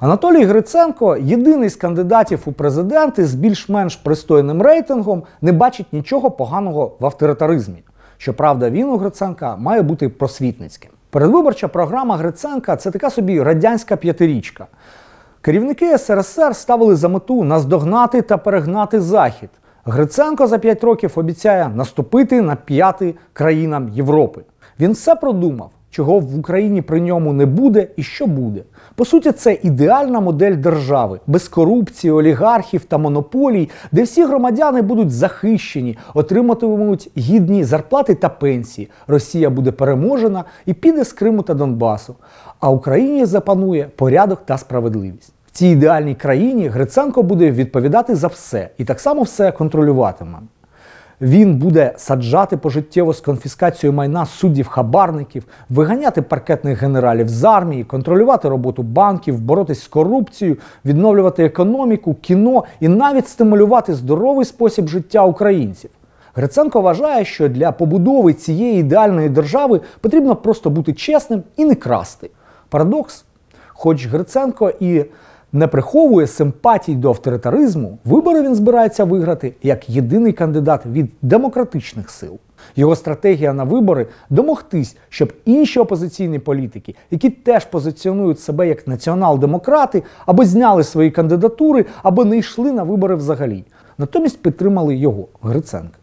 Анатолій Гриценко, єдиний з кандидатів у президенти з більш-менш пристойним рейтингом, не бачить нічого поганого в авторитаризмі. Щоправда, він у Гриценка має бути просвітницьким. Передвиборча програма Гриценка це така собі радянська п'ятирічка. Керівники СРСР ставили за мету наздогнати та перегнати Захід. Гриценко за 5 років обіцяє наступити на п'яти країнам Європи. Він все продумав, чого в Україні при ньому не буде і що буде. По суті, це ідеальна модель держави без корупції, олігархів та монополій, де всі громадяни будуть захищені, отриматимуть гідні зарплати та пенсії. Росія буде переможена і піде з Криму та Донбасу. А Україні запанує порядок та справедливість. В цій ідеальній країні Гриценко буде відповідати за все і так само все контролюватиме. Він буде саджати пожиттєво з конфіскацією майна суддів хабарників, виганяти паркетних генералів з армії, контролювати роботу банків, боротись з корупцією, відновлювати економіку, кіно і навіть стимулювати здоровий спосіб життя українців. Гриценко вважає, що для побудови цієї ідеальної держави потрібно просто бути чесним і не красти. Парадокс, хоч Гриценко і не приховує симпатій до авторитаризму, вибори він збирається виграти як єдиний кандидат від демократичних сил. Його стратегія на вибори домогтись, щоб інші опозиційні політики, які теж позиціонують себе як націонал-демократи, або зняли свої кандидатури, або не йшли на вибори взагалі. Натомість підтримали його Гриценка.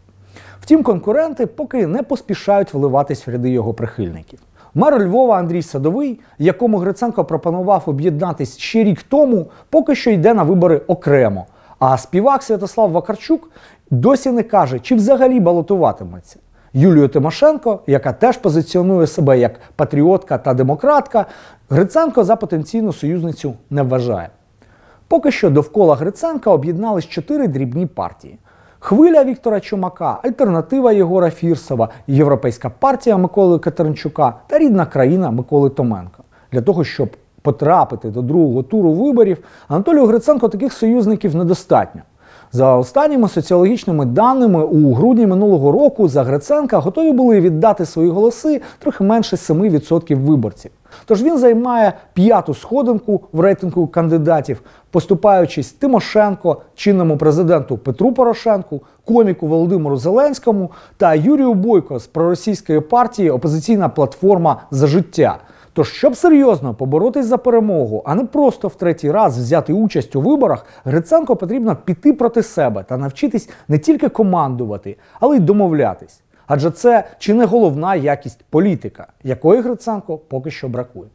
Втім, конкуренти поки не поспішають вливатись в ряди його прихильників. Мер Львова Андрій Садовий, якому Гриценко пропонував об'єднатись ще рік тому, поки що йде на вибори окремо. А співак Святослав Вакарчук досі не каже, чи взагалі балотуватиметься. Юлію Тимошенко, яка теж позиціонує себе як патріотка та демократка, Гриценко за потенційну союзницю не вважає. Поки що довкола Гриценка об'єднались чотири дрібні партії. Хвиля Віктора Чумака, альтернатива Єгора Фірсова, Європейська партія Миколи Катеринчука та рідна країна Миколи Томенка. Для того, щоб потрапити до другого туру виборів, Анатолію Гриценко таких союзників недостатньо. За останніми соціологічними даними, у грудні минулого року за Гриценка готові були віддати свої голоси трохи менше 7% виборців. Тож він займає п'яту сходинку в рейтингу кандидатів, поступаючись Тимошенко, чинному президенту Петру Порошенку, коміку Володимиру Зеленському та Юрію Бойко з проросійської партії Опозиційна платформа за життя. Тож, щоб серйозно поборотись за перемогу, а не просто в третій раз взяти участь у виборах, Гриценко потрібно піти проти себе та навчитись не тільки командувати, але й домовлятись. Адже це чи не головна якість політика, якої Гриценко поки що бракує.